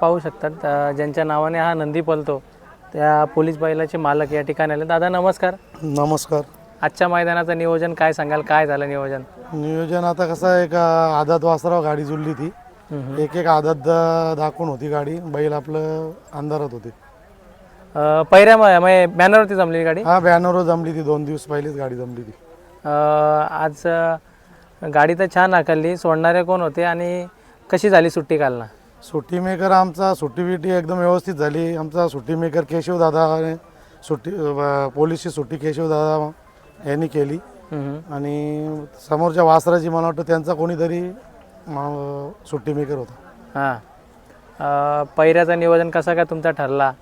पाहू शकतात ज्यांच्या नावाने हा नंदी पलतो त्या पोलीस बैलाचे मालक या ठिकाणी आले. दादा नमस्कार. नमस्कार. आजच्या मैदानाचं नियोजन काय सांगाल? काय झालं नियोजन? नियोजन आता कसं आहे का आदात वासराव गाडी जुळली ती. एक एक आदात दाखवून होती गाडी. बैल आपलं अंधारात होते. म्हणजे बॅनरवरती जमलेली गाडी? हा बॅनरवर जमली ती. दोन दिवस पहिलीच गाडी जमली ती. आज गाडी तर छान हाकलली. सोडणारे कोण होते आणि कशी झाली सुट्टी कालना? सुट्टी मेकर आमचा सुट्टी बिट्टी एकदम व्यवस्थित झाली. आमचा सुट्टी मेकर केशव दादा सुट्टी अं, पोलीसची सुट्टी केशव दादा यांनी केली. आणि समोरच्या वासराची मला वाटतं त्यांचा कोणीतरी सुट्टी मेकर होता. हां. अ, पहिऱ्याचं नियोजन कसा काय तुमचा ठरला?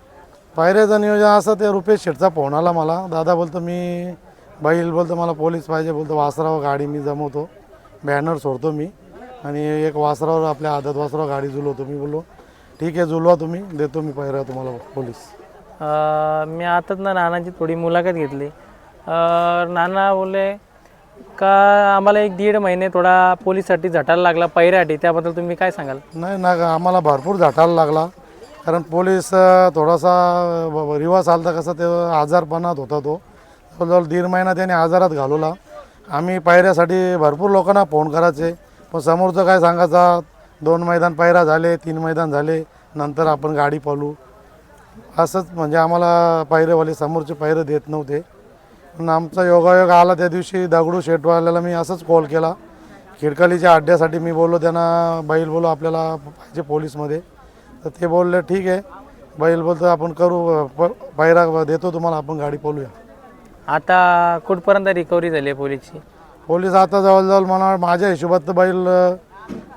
पायऱ्याचं नियोजन असं ते रुपेश शेठचा फोन आला मला. दादा बोलतो मी बैल बोलतो मला पोलीस पाहिजे बोलतो वासरावर गाडी मी जमवतो बॅनर सोडतो मी. आणि एक वासरावर आपल्या आदत वासरावर गाडी जुलवतो मी बोललो ठीक आहे जुलवा तुम्ही देतो मी पायऱ्या तुम्हाला पोलीस. अ, मी आताच ना नानांची थोडी मुलाखत घेतली. अ, नाना बोलले का आम्हाला एक दीड महिने थोडा पोलीससाठी झटायला लागला पहिऱ्यासाठी त्याबद्दल तुम्ही काय सांगाल? नाही ना आम्हाला भरपूर झाटायला लागला. कारण पोलीस अं, थोडासा ब- ब- रिवाज आलता कसं ते आजारपणात होता तो. जवळजवळ दीड महिना त्याने आजारात घालवला. आम्ही पायऱ्यासाठी भरपूर लोकांना फोन करायचे. पण समोरचं काय सांगायचा? दोन मैदान पायऱ्या झाले तीन मैदान झाले नंतर आपण गाडी पालू. असंच म्हणजे आम्हाला पायरेवाले समोरचे पायरे देत नव्हते. पण आमचा योगायोग आला त्या दिवशी दगडू शेटवाल्याला मी असंच कॉल केला. खिडकालीच्या अड्ड्यासाठी मी बोललो त्यांना बैल बोलो आपल्याला पाहिजे पोलीसमध्ये. तर ते बोलले ठीक आहे बैल बोलतो आपण करू प पायरा देतो तुम्हाला आपण गाडी पोलूया. आता कुठपर्यंत रिकव्हरी झाली आहे पोलीसची? पोलीस आता जवळजवळ मला माझ्या हिशोबात तर बैल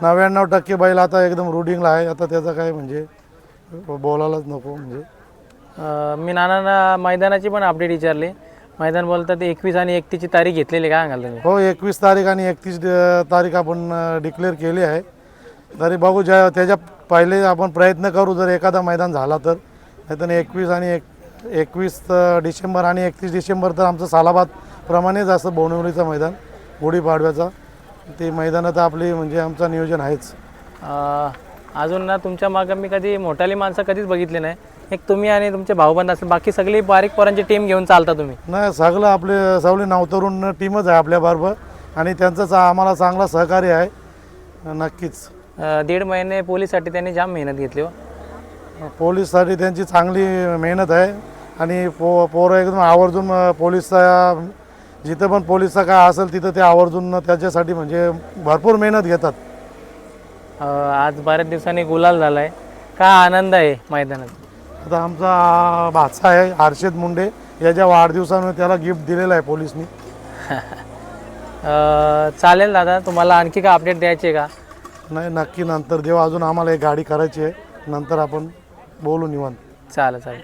नव्याण्णव टक्के बैल आता एकदम रुडिंगला आहे. आता त्याचं काय म्हणजे बोलायलाच नको म्हणजे. मी नानांना मैदानाची पण अपडेट विचारली. मैदान बोलतात एकवीस आणि एकतीसची तारीख घेतलेली काय सांगाल तुम्ही? हो एकवीस तारीख आणि एकतीस तारीख आपण डिक्लेअर केली आहे. तरी बघू ज्या त्याच्या पहिले आपण प्रयत्न करू जर एखादा मैदान झाला तर. नाहीतर एकवीस आणि एक एकवीस डिसेंबर आणि एकतीस डिसेंबर तर आमचं सालाबाद प्रमाणेच असं बोनवलीचं मैदान. गुढीपाडव्याचा. ते मैदानात आपली म्हणजे आमचं नियोजन आहेच. अ, अजून ना तुमच्या मागं मी कधी मोठाली माणसं कधीच बघितली नाही. एक तुम्ही आणि तुमचे भाऊबंद असेल बाकी सगळी बारीक पोरांची टीम घेऊन चालता तुम्ही. नाही सगळं आपले सवली नावतरून टीमच आहे आपल्याबरोबर आणि त्यांचं चा- आम्हाला चांगला सहकार्य आहे. नक्कीच. अ, दीड महिने पोलीससाठी त्यांनी जाम मेहनत घेतली हो. पोलीससाठी त्यांची चांगली मेहनत आहे. आणि पो पोरं एकदम आवर्जून अं, पोलीसचा जिथं पण पोलीसचा काय असेल तिथं ते आवर्जून त्याच्यासाठी म्हणजे भरपूर मेहनत घेतात. अ, आज बऱ्याच दिवसांनी गुलाल झाला आहे काय आनंद आहे मैदानात? आता आमचा भाचा आहे हर्षद मुंडे. याच्या वाढदिवसानं त्याला गिफ्ट दिलेलं आहे पोलीसनी. अ, चालेल दादा तुम्हाला आणखी काय अपडेट द्यायची का? नाही नक्की नंतर देऊ अजून आम्हाला एक गाडी करायची आहे. नंतर आपण बोलू निवांत. चालेल चालेल.